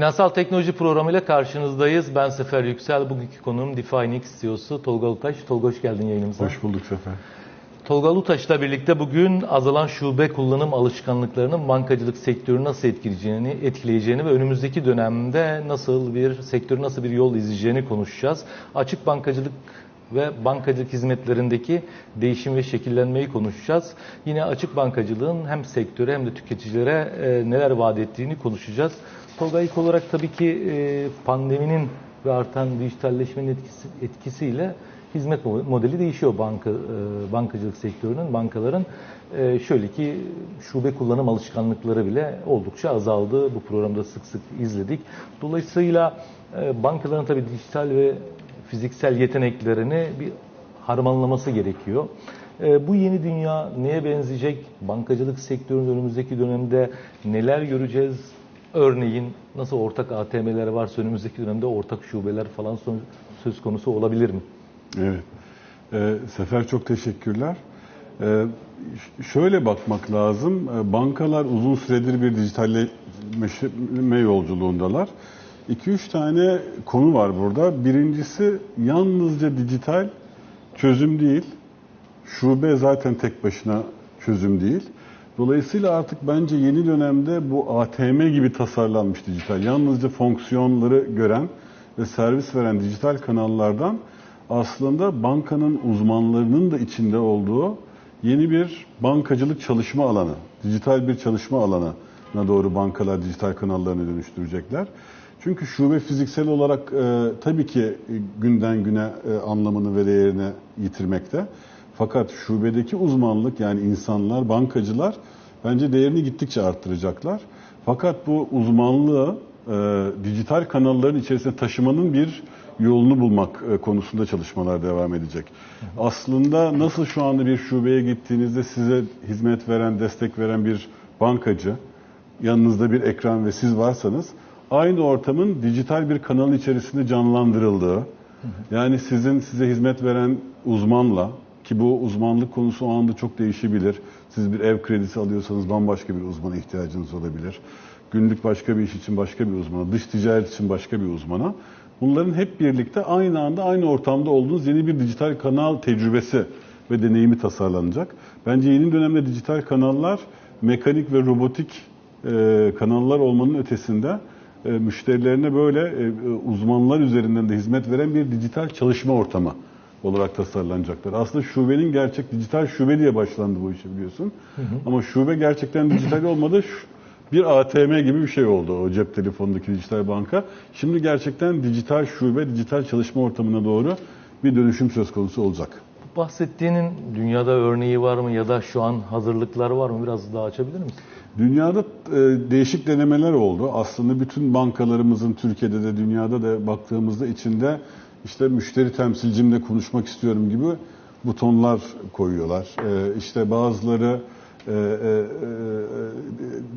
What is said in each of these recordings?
Finansal Teknoloji Programı ile karşınızdayız. Ben Sefer Yüksel. Bugünkü konuğum Definix CEO'su Tolga Utaş. Tolga hoş geldin yayınımıza. Hoş bulduk Sefer. Tolga Utaş'la birlikte bugün azalan şube kullanım alışkanlıklarının bankacılık sektörünü nasıl etkileyeceğini, etkileyeceğini ve önümüzdeki dönemde nasıl bir sektörü nasıl bir yol izleyeceğini konuşacağız. Açık bankacılık ve bankacılık hizmetlerindeki değişim ve şekillenmeyi konuşacağız. Yine açık bankacılığın hem sektöre hem de tüketicilere e, neler vaat ettiğini konuşacağız. Tolga ilk olarak tabii ki e, pandeminin ve artan dijitalleşmenin etkisi, etkisiyle hizmet modeli değişiyor banka e, bankacılık sektörünün, bankaların. E, şöyle ki şube kullanım alışkanlıkları bile oldukça azaldı. Bu programda sık sık izledik. Dolayısıyla bankaların tabii dijital ve fiziksel yeteneklerini bir harmanlaması gerekiyor. Bu yeni dünya neye benzeyecek? Bankacılık sektörünün önümüzdeki dönemde neler göreceğiz? Örneğin nasıl ortak ATM'ler varsa önümüzdeki dönemde ortak şubeler falan söz konusu olabilir mi? Evet. Ee, Sefer çok teşekkürler. Ee, şöyle bakmak lazım. Ee, bankalar uzun süredir bir dijitalleşme yolculuğundalar. 2-3 tane konu var burada. Birincisi yalnızca dijital çözüm değil. Şube zaten tek başına çözüm değil. Dolayısıyla artık bence yeni dönemde bu ATM gibi tasarlanmış dijital, yalnızca fonksiyonları gören ve servis veren dijital kanallardan aslında bankanın uzmanlarının da içinde olduğu yeni bir bankacılık çalışma alanı, dijital bir çalışma alanına doğru bankalar dijital kanallarını dönüştürecekler. Çünkü şube fiziksel olarak e, tabii ki günden güne e, anlamını ve değerini yitirmekte. Fakat şubedeki uzmanlık yani insanlar, bankacılar bence değerini gittikçe arttıracaklar. Fakat bu uzmanlığı e, dijital kanalların içerisine taşımanın bir yolunu bulmak e, konusunda çalışmalar devam edecek. Aslında nasıl şu anda bir şubeye gittiğinizde size hizmet veren, destek veren bir bankacı, yanınızda bir ekran ve siz varsanız aynı ortamın dijital bir kanal içerisinde canlandırıldığı, yani sizin size hizmet veren uzmanla ki bu uzmanlık konusu o anda çok değişebilir. Siz bir ev kredisi alıyorsanız bambaşka bir uzmana ihtiyacınız olabilir. Günlük başka bir iş için başka bir uzmana, dış ticaret için başka bir uzmana. Bunların hep birlikte aynı anda aynı ortamda olduğunuz yeni bir dijital kanal tecrübesi ve deneyimi tasarlanacak. Bence yeni dönemde dijital kanallar mekanik ve robotik e, kanallar olmanın ötesinde e, müşterilerine böyle e, uzmanlar üzerinden de hizmet veren bir dijital çalışma ortamı olarak tasarlanacaklar. Aslında şubenin gerçek dijital şube diye başlandı bu işi biliyorsun. Hı hı. Ama şube gerçekten dijital olmadı. Bir ATM gibi bir şey oldu o cep telefonundaki dijital banka. Şimdi gerçekten dijital şube, dijital çalışma ortamına doğru bir dönüşüm söz konusu olacak. Bahsettiğinin dünyada örneği var mı ya da şu an hazırlıklar var mı? Biraz daha açabilir misin? Dünyada e, değişik denemeler oldu. Aslında bütün bankalarımızın Türkiye'de de dünyada da baktığımızda içinde işte müşteri temsilcimle konuşmak istiyorum gibi butonlar koyuyorlar. E, işte bazıları e, e, e,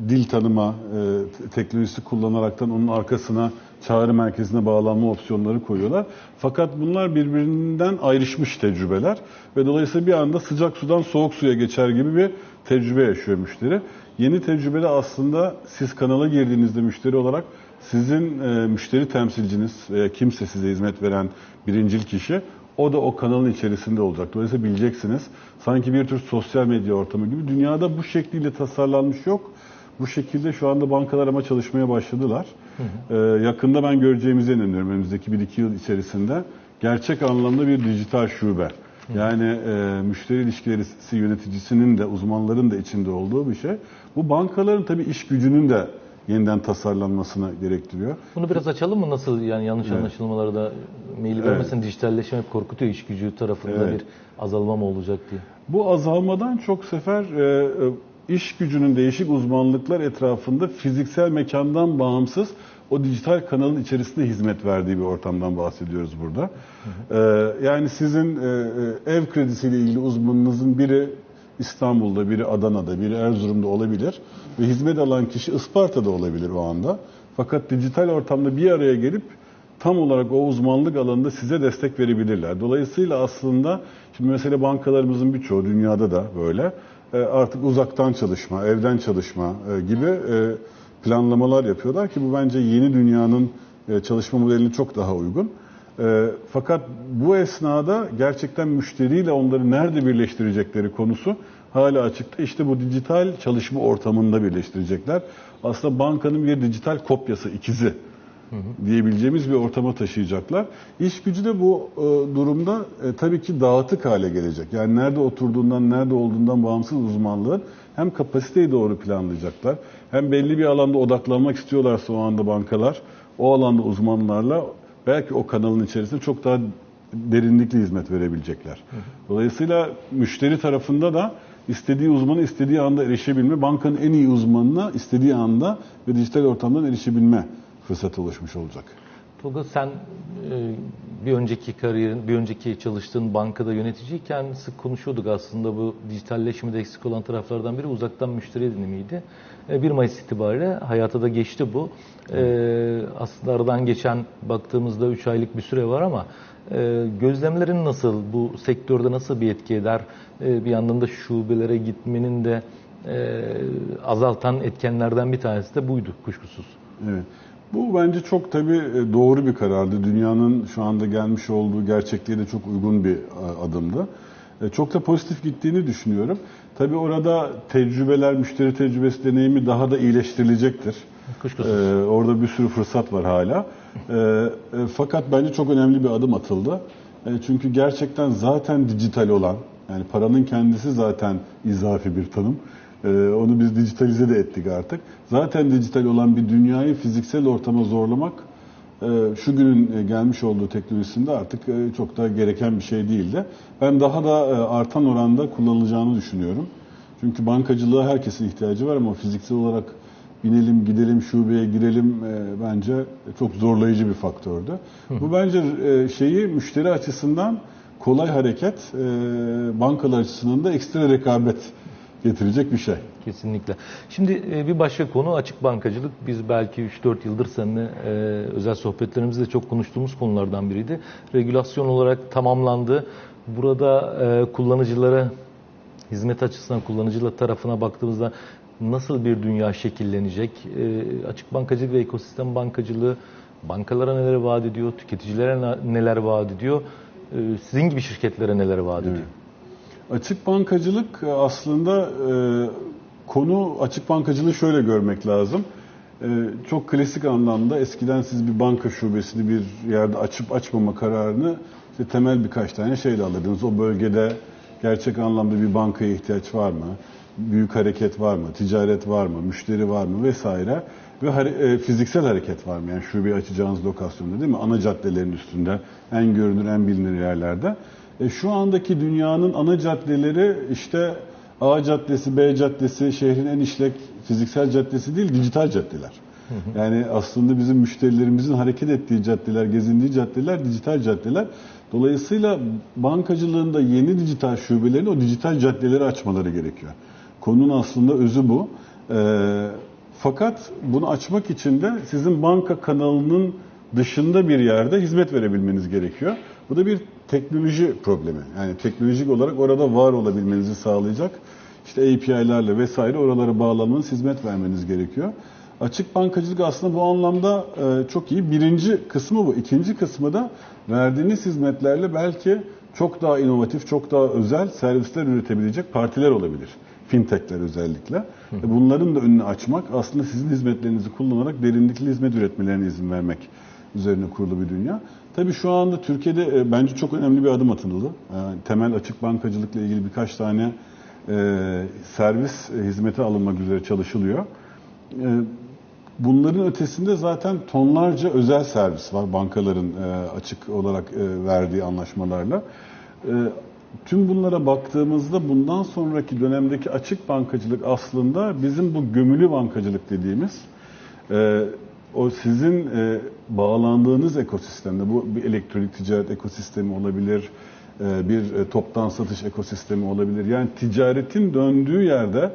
dil tanıma e, teknolojisi kullanaraktan onun arkasına çağrı merkezine bağlanma opsiyonları koyuyorlar. Fakat bunlar birbirinden ayrışmış tecrübeler ve dolayısıyla bir anda sıcak sudan soğuk suya geçer gibi bir tecrübe yaşıyor müşteri. Yeni tecrübede aslında siz kanala girdiğinizde müşteri olarak sizin e, müşteri temsilciniz veya kimse size hizmet veren birincil kişi o da o kanalın içerisinde olacak. Dolayısıyla bileceksiniz. Sanki bir tür sosyal medya ortamı gibi. Dünyada bu şekliyle tasarlanmış yok. Bu şekilde şu anda bankalar ama çalışmaya başladılar. Hı hı. Ee, yakında ben göreceğimize inanıyorum önümüzdeki 1-2 yıl içerisinde. Gerçek anlamda bir dijital şube. Yani e, müşteri ilişkileri yöneticisinin de uzmanların da içinde olduğu bir şey. Bu bankaların tabii iş gücünün de yeniden tasarlanmasını gerektiriyor. Bunu biraz açalım mı? Nasıl yani yanlış evet. anlaşılmaları da meyil evet. vermesin dijitalleşme hep korkutuyor iş gücü tarafında evet. bir azalma mı olacak diye. Bu azalmadan çok sefer e, e, iş gücünün değişik uzmanlıklar etrafında fiziksel mekandan bağımsız o dijital kanalın içerisinde hizmet verdiği bir ortamdan bahsediyoruz burada. Hı hı. Ee, yani sizin e, e, ev kredisiyle ilgili uzmanınızın biri İstanbul'da, biri Adana'da, biri Erzurum'da olabilir ve hizmet alan kişi Isparta'da olabilir o anda. Fakat dijital ortamda bir araya gelip tam olarak o uzmanlık alanında size destek verebilirler. Dolayısıyla aslında şimdi mesela bankalarımızın birçoğu dünyada da böyle e, artık uzaktan çalışma, evden çalışma gibi planlamalar yapıyorlar ki bu bence yeni dünyanın e, çalışma modeline çok daha uygun. E, fakat bu esnada gerçekten müşteriyle onları nerede birleştirecekleri konusu hala açıkta. İşte bu dijital çalışma ortamında birleştirecekler. Aslında bankanın bir dijital kopyası, ikizi diyebileceğimiz bir ortama taşıyacaklar. İş gücü de bu e, durumda e, tabii ki dağıtık hale gelecek. Yani nerede oturduğundan, nerede olduğundan bağımsız uzmanlığın hem kapasiteyi doğru planlayacaklar, hem belli bir alanda odaklanmak istiyorlarsa o anda bankalar, o alanda uzmanlarla belki o kanalın içerisinde çok daha derinlikli hizmet verebilecekler. Dolayısıyla müşteri tarafında da istediği uzmanı istediği anda erişebilme, bankanın en iyi uzmanına istediği anda ve dijital ortamdan erişebilme fırsatı oluşmuş olacak. Tolga sen e, bir önceki kariyerin, bir önceki çalıştığın bankada yöneticiyken sık konuşuyorduk aslında bu dijitalleşmede eksik olan taraflardan biri uzaktan müşteri edinimiydi. E, 1 Mayıs itibariyle hayata da geçti bu. E, aslında aradan geçen baktığımızda 3 aylık bir süre var ama e, gözlemlerin nasıl, bu sektörde nasıl bir etki eder? E, bir yandan da şubelere gitmenin de e, azaltan etkenlerden bir tanesi de buydu kuşkusuz. Evet. Bu bence çok tabii e, doğru bir karardı. Dünyanın şu anda gelmiş olduğu gerçekliğe de çok uygun bir e, adımdı. E, Çok da pozitif gittiğini düşünüyorum. Tabii orada tecrübeler, müşteri tecrübesi deneyimi daha da iyileştirilecektir. Kuşkusuz. Ee, orada bir sürü fırsat var hala. Ee, e, fakat bence çok önemli bir adım atıldı. E, çünkü gerçekten zaten dijital olan, yani paranın kendisi zaten izafi bir tanım. Ee, onu biz dijitalize de ettik artık. Zaten dijital olan bir dünyayı fiziksel ortama zorlamak e, şu günün e, gelmiş olduğu teknolojisinde artık e, çok da gereken bir şey değildi. Ben daha da e, artan oranda kullanılacağını düşünüyorum. Çünkü bankacılığa herkesin ihtiyacı var ama fiziksel olarak binelim, gidelim, şubeye girelim e, bence çok zorlayıcı bir faktördü. Bu bence e, şeyi müşteri açısından kolay hareket, e, bankalar açısından da ekstra rekabet getirecek bir şey. Kesinlikle. Şimdi e, bir başka konu açık bankacılık. Biz belki 3-4 yıldır seninle e, özel sohbetlerimizde çok konuştuğumuz konulardan biriydi. Regülasyon olarak tamamlandı. Burada e, kullanıcılara hizmet açısından kullanıcılar tarafına baktığımızda nasıl bir dünya şekillenecek? E, açık bankacılık ve ekosistem bankacılığı bankalara neler vaat ediyor? Tüketicilere neler vaat ediyor? E, sizin gibi şirketlere neler vaat ediyor? Açık bankacılık e, aslında e, konu açık bankacılığı şöyle görmek lazım. E, çok klasik anlamda eskiden siz bir banka şubesini bir yerde açıp açmama kararını işte temel birkaç tane şeyle alırdınız. O bölgede gerçek anlamda bir bankaya ihtiyaç var mı? Büyük hareket var mı? Ticaret var mı? Müşteri var mı? Vesaire. Ve hare- e, fiziksel hareket var mı? Yani şubeyi açacağınız lokasyonda değil mi? Ana caddelerin üstünde, en görünür, en bilinir yerlerde. E, şu andaki dünyanın ana caddeleri işte A caddesi, B caddesi, şehrin en işlek fiziksel caddesi değil, dijital caddeler. Yani aslında bizim müşterilerimizin hareket ettiği caddeler, gezindiği caddeler dijital caddeler. Dolayısıyla bankacılığında yeni dijital şubelerin o dijital caddeleri açmaları gerekiyor. Konunun aslında özü bu. Ee, fakat bunu açmak için de sizin banka kanalının dışında bir yerde hizmet verebilmeniz gerekiyor. Bu da bir teknoloji problemi. Yani teknolojik olarak orada var olabilmenizi sağlayacak işte API'lerle vesaire oralara bağlamanız, hizmet vermeniz gerekiyor. Açık bankacılık aslında bu anlamda e, çok iyi. Birinci kısmı bu. İkinci kısmı da verdiğiniz hizmetlerle belki çok daha inovatif, çok daha özel servisler üretebilecek partiler olabilir. Fintech'ler özellikle. E, Bunların da önünü açmak aslında sizin hizmetlerinizi kullanarak derinlikli hizmet üretmelerine izin vermek üzerine kurulu bir dünya. Tabii şu anda Türkiye'de e, bence çok önemli bir adım atıldı. Yani temel açık bankacılıkla ilgili birkaç tane e, servis e, hizmete alınmak üzere çalışılıyor. E, bunların ötesinde zaten tonlarca özel servis var bankaların e, açık olarak e, verdiği anlaşmalarla. E, tüm bunlara baktığımızda bundan sonraki dönemdeki açık bankacılık aslında bizim bu gömülü bankacılık dediğimiz e, o sizin e, bağlandığınız ekosistemde bu bir elektronik ticaret ekosistemi olabilir, e, bir e, toptan satış ekosistemi olabilir. Yani ticaretin döndüğü yerde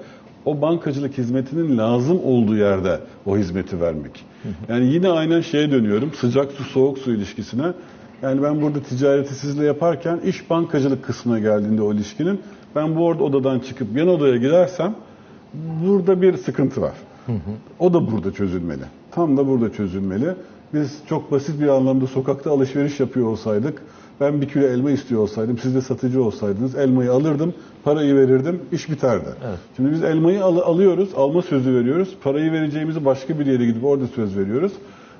o bankacılık hizmetinin lazım olduğu yerde o hizmeti vermek. Yani yine aynen şeye dönüyorum sıcak su soğuk su ilişkisine. Yani ben burada ticareti sizle yaparken iş bankacılık kısmına geldiğinde o ilişkinin ben bu odadan çıkıp yan odaya gidersem burada bir sıkıntı var. O da burada çözülmeli. Tam da burada çözülmeli. Biz çok basit bir anlamda sokakta alışveriş yapıyor olsaydık, ben bir kilo elma istiyor olsaydım, siz de satıcı olsaydınız, elmayı alırdım, parayı verirdim, iş biterdi. Evet. Şimdi biz elmayı al- alıyoruz, alma sözü veriyoruz, parayı vereceğimizi başka bir yere gidip orada söz veriyoruz.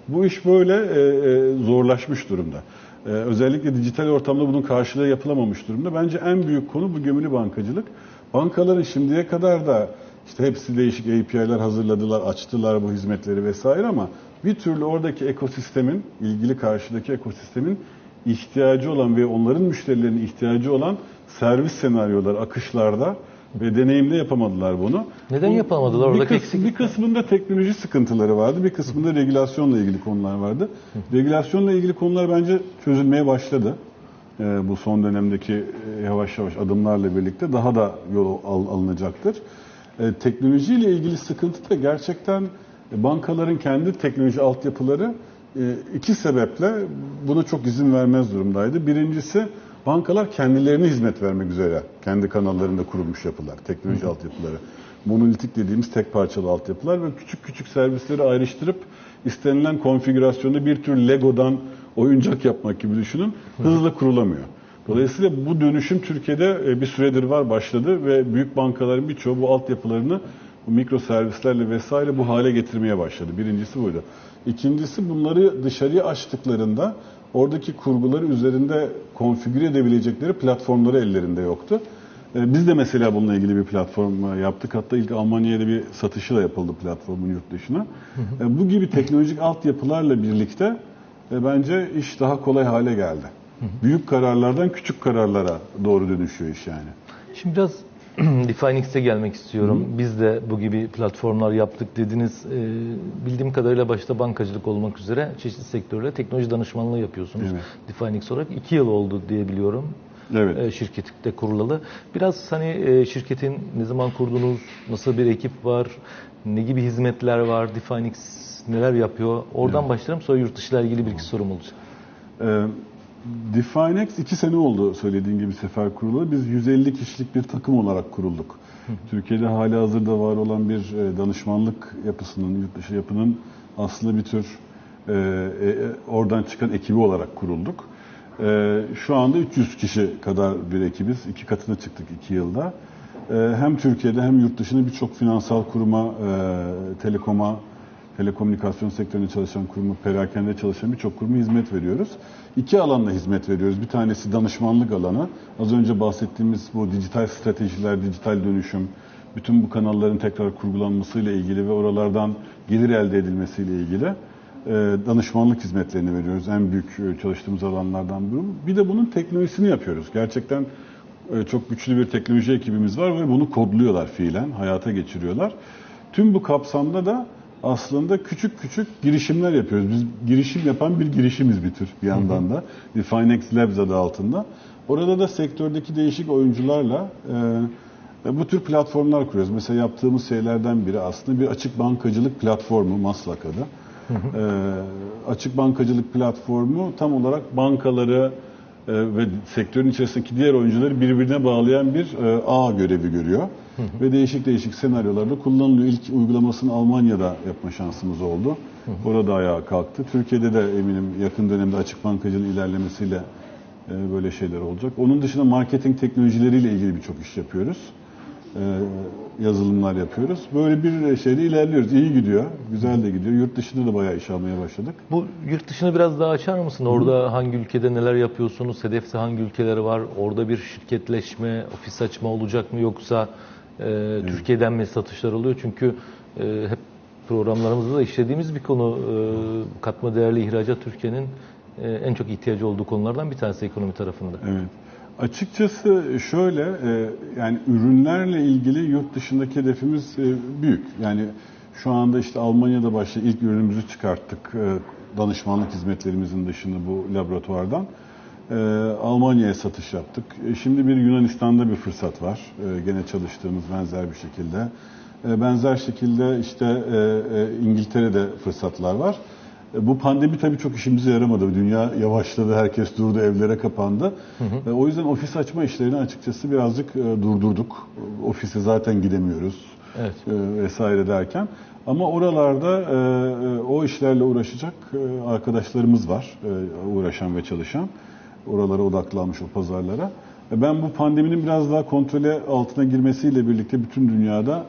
Bu iş böyle e, e, zorlaşmış durumda. E, özellikle dijital ortamda bunun karşılığı yapılamamış durumda. Bence en büyük konu bu gömülü bankacılık. Bankaların şimdiye kadar da işte hepsi değişik API'ler hazırladılar, açtılar bu hizmetleri vesaire ama bir türlü oradaki ekosistemin, ilgili karşıdaki ekosistemin ihtiyacı olan ve onların müşterilerinin ihtiyacı olan servis senaryolar, akışlarda ve deneyimde yapamadılar bunu. Neden yapamadılar? Bir, Oradaki kısmı- eksiklik bir kısmında teknoloji sıkıntıları vardı, bir kısmında regülasyonla ilgili konular vardı. Regülasyonla ilgili konular bence çözülmeye başladı. Ee, bu son dönemdeki e, yavaş yavaş adımlarla birlikte daha da yol al- alınacaktır. Ee, teknolojiyle ilgili sıkıntı da gerçekten e, bankaların kendi teknoloji altyapıları e, iki sebeple buna çok izin vermez durumdaydı. Birincisi bankalar kendilerine hizmet vermek üzere kendi kanallarında kurulmuş yapılar, teknoloji altyapıları. Monolitik dediğimiz tek parçalı altyapılar ve küçük küçük servisleri ayrıştırıp istenilen konfigürasyonda bir tür Lego'dan oyuncak yapmak gibi düşünün. Hızla kurulamıyor. Dolayısıyla bu dönüşüm Türkiye'de e, bir süredir var başladı ve büyük bankaların birçoğu bu altyapılarını bu mikro servislerle vesaire bu hale getirmeye başladı. Birincisi buydu. İkincisi bunları dışarıya açtıklarında oradaki kurguları üzerinde konfigüre edebilecekleri platformları ellerinde yoktu. E, Biz de mesela bununla ilgili bir platform e, yaptık. Hatta ilk Almanya'da bir satışı da yapıldı platformun yurt dışına. Bu gibi teknolojik altyapılarla birlikte bence iş daha kolay hale geldi. Büyük kararlardan küçük kararlara doğru dönüşüyor iş yani. Şimdi biraz Definex'e gelmek istiyorum. Biz de bu gibi platformlar yaptık dediniz. Ee, bildiğim kadarıyla başta bankacılık olmak üzere çeşitli sektörle teknoloji danışmanlığı yapıyorsunuz. Evet. Definex olarak iki yıl oldu diye biliyorum. Evet. e, şirkette kurulalı. Biraz hani e, şirketin ne zaman kurdunuz, nasıl bir ekip var, ne gibi hizmetler var, Definex neler yapıyor? Oradan başlarım sonra yurt dışı ile ilgili bir iki sorum olacak. Ee, Definex iki sene oldu söylediğin gibi sefer kurulu. Biz 150 kişilik bir takım olarak kurulduk. Türkiye'de hali hazırda var olan bir e, danışmanlık yapısının, yurt dışı yapının aslında bir tür e, e, oradan çıkan ekibi olarak kurulduk. E, şu anda 300 kişi kadar bir ekibiz. İki katına çıktık iki yılda. E, hem Türkiye'de hem yurt dışında birçok finansal kuruma, e, telekoma, telekomünikasyon sektöründe çalışan kuruma, perakende çalışan birçok kuruma hizmet veriyoruz. İki alanda hizmet veriyoruz. Bir tanesi danışmanlık alanı. Az önce bahsettiğimiz bu dijital stratejiler, dijital dönüşüm, bütün bu kanalların tekrar kurgulanmasıyla ilgili ve oralardan gelir elde edilmesiyle ilgili e, danışmanlık hizmetlerini veriyoruz. En büyük e, çalıştığımız alanlardan biri. Bir de bunun teknolojisini yapıyoruz. Gerçekten e, çok güçlü bir teknoloji ekibimiz var ve bunu kodluyorlar fiilen, hayata geçiriyorlar. Tüm bu kapsamda da aslında küçük küçük girişimler yapıyoruz. Biz girişim yapan bir girişimiz bir tür bir yandan da. Definex Labs adı altında. Orada da sektördeki değişik oyuncularla e, bu tür platformlar kuruyoruz. Mesela yaptığımız şeylerden biri aslında bir açık bankacılık platformu, Maslak adı. E, açık bankacılık platformu tam olarak bankaları e, ve sektörün içerisindeki diğer oyuncuları birbirine bağlayan bir e, ağ görevi görüyor. Ve değişik değişik senaryolarda kullanılıyor. İlk uygulamasını Almanya'da yapma şansımız oldu. Orada ayağa kalktı. Türkiye'de de eminim yakın dönemde açık bankacılığın ilerlemesiyle e, böyle şeyler olacak. Onun dışında marketing teknolojileriyle ilgili birçok iş yapıyoruz. E, yazılımlar yapıyoruz. Böyle bir şeyde ilerliyoruz. İyi gidiyor. Güzel de gidiyor. Yurt dışında da bayağı iş almaya başladık. Bu yurt dışını biraz daha açar mısın? Orada hangi ülkede neler yapıyorsunuz? Hedefte hangi ülkeler var? Orada bir şirketleşme, ofis açma olacak mı yoksa e, Türkiye'den mi satışlar oluyor? Çünkü e, hep programlarımızda da işlediğimiz bir konu e, katma değerli ihracat Türkiye'nin e, en çok ihtiyacı olduğu konulardan bir tanesi ekonomi tarafında. Evet. Açıkçası şöyle, e, yani ürünlerle ilgili yurt dışındaki hedefimiz e, büyük. Yani şu anda işte Almanya'da başta ilk ürünümüzü çıkarttık. e, Danışmanlık hizmetlerimizin dışında bu laboratuvardan. E, Almanya'ya satış yaptık. E, Şimdi bir Yunanistan'da bir fırsat var. E, Gene çalıştığımız benzer bir şekilde. E, Benzer şekilde işte e, e, İngiltere'de fırsatlar var. E, Bu pandemi tabii çok işimize yaramadı. Dünya yavaşladı, herkes durdu, evlere kapandı. E, O yüzden ofis açma işlerini açıkçası birazcık e, durdurduk. Ofise zaten gidemiyoruz. Evet. vesaire derken. Ama oralarda o işlerle uğraşacak arkadaşlarımız var, uğraşan ve çalışan. Oralara odaklanmış o pazarlara. E, Ben bu pandeminin biraz daha kontrole altına girmesiyle birlikte bütün dünyada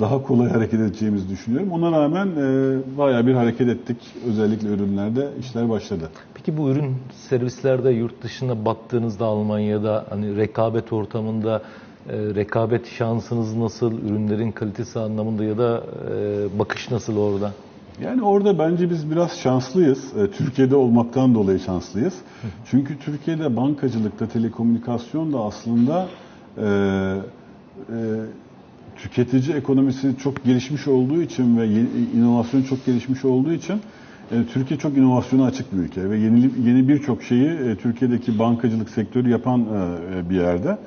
daha kolay hareket edeceğimizi düşünüyorum. Ona rağmen e, bayağı bir hareket ettik. Özellikle ürünlerde işler başladı. Peki bu ürün servislerde yurt dışına baktığınızda Almanya'da hani rekabet ortamında e, rekabet şansınız nasıl? Ürünlerin kalitesi anlamında ya da e, bakış nasıl orada? Yani orada bence biz biraz şanslıyız. E, Türkiye'de olmaktan dolayı şanslıyız. Çünkü Türkiye'de bankacılıkta, telekomünikasyon da aslında e, e, tüketici ekonomisi çok gelişmiş olduğu için ve inovasyon çok gelişmiş olduğu için e, Türkiye çok inovasyona açık bir ülke ve yeni yeni birçok şeyi e, Türkiye'deki bankacılık sektörü yapan e, bir yerde.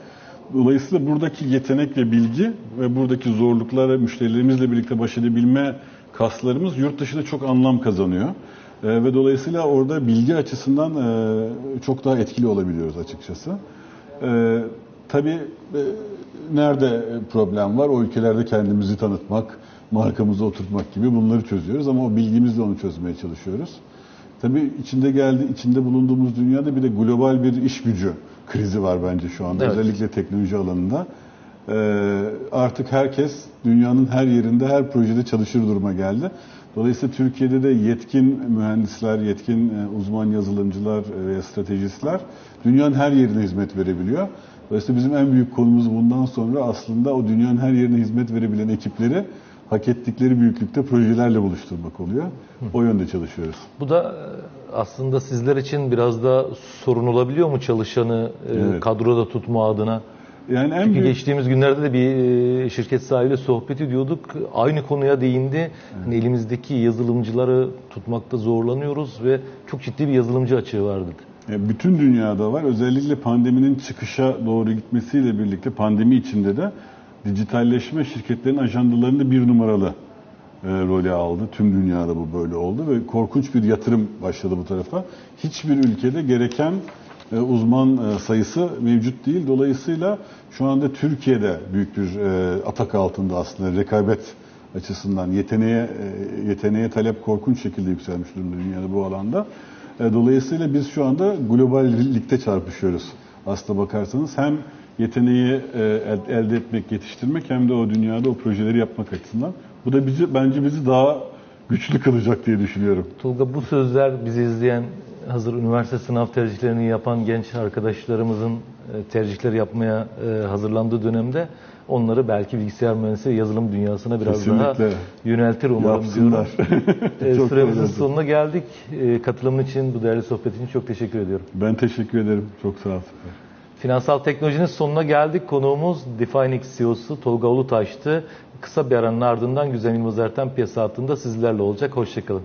Dolayısıyla buradaki yetenek ve bilgi ve buradaki zorluklara müşterilerimizle birlikte baş edebilme kaslarımız yurt dışında çok anlam kazanıyor. E, ve dolayısıyla orada bilgi açısından e, çok daha etkili olabiliyoruz açıkçası. E, tabii e, nerede problem var? O ülkelerde kendimizi tanıtmak, markamızı oturtmak gibi bunları çözüyoruz ama o bilgimizle onu çözmeye çalışıyoruz. Tabii içinde geldi, içinde bulunduğumuz dünyada bir de global bir iş gücü krizi var bence şu anda. Evet. Özellikle teknoloji alanında. Ee, artık herkes dünyanın her yerinde, her projede çalışır duruma geldi. Dolayısıyla Türkiye'de de yetkin mühendisler, yetkin e, uzman yazılımcılar ve stratejistler dünyanın her yerine hizmet verebiliyor. Dolayısıyla bizim en büyük konumuz bundan sonra aslında o dünyanın her yerine hizmet verebilen ekipleri hak ettikleri büyüklükte projelerle buluşturmak oluyor. O yönde çalışıyoruz. Bu da e, aslında sizler için biraz da sorun olabiliyor mu çalışanı e, Evet. kadroda tutma adına? Yani en Çünkü büyük geçtiğimiz günlerde de bir e, şirket sahibiyle sohbet ediyorduk. Aynı konuya değindi. Hani elimizdeki yazılımcıları tutmakta zorlanıyoruz ve çok ciddi bir yazılımcı açığı var dedi. Bütün dünyada var. Özellikle pandeminin çıkışa doğru gitmesiyle birlikte pandemi içinde de dijitalleşme şirketlerin ajandalarında bir numaralı e, rolü aldı. Tüm dünyada bu böyle oldu ve korkunç bir yatırım başladı bu tarafa. Hiçbir ülkede gereken uzman e, sayısı mevcut değil. Dolayısıyla şu anda Türkiye'de büyük bir e, atak altında aslında rekabet açısından yeteneğe e, yeteneğe talep korkunç şekilde yükselmiş durumda dünyada bu alanda. E, Dolayısıyla biz şu anda global ligde çarpışıyoruz. Aslına bakarsanız hem yeteneği e, el- elde etmek, yetiştirmek hem de o dünyada o projeleri yapmak açısından. Bu da bizi bence bizi daha güçlü kılacak diye düşünüyorum. Tolga bu sözler bizi izleyen hazır üniversite sınav tercihlerini yapan genç arkadaşlarımızın e, tercihler yapmaya e, hazırlandığı dönemde onları belki bilgisayar mühendisliği yazılım dünyasına biraz daha Kesinlikle. yöneltir umarım Yapsınlar. diyorum. E, Süremizin sonuna geldik. Katılımın için, bu değerli sohbet için çok teşekkür ediyorum. Ben teşekkür ederim. Çok sağ ol. Finansal teknolojinin sonuna geldik. Konuğumuz Definex CEO'su Tolga Ulutaş'tı. Kısa bir aranın ardından Güzel Yılmaz Erten piyasa hattında sizlerle olacak. Hoşçakalın.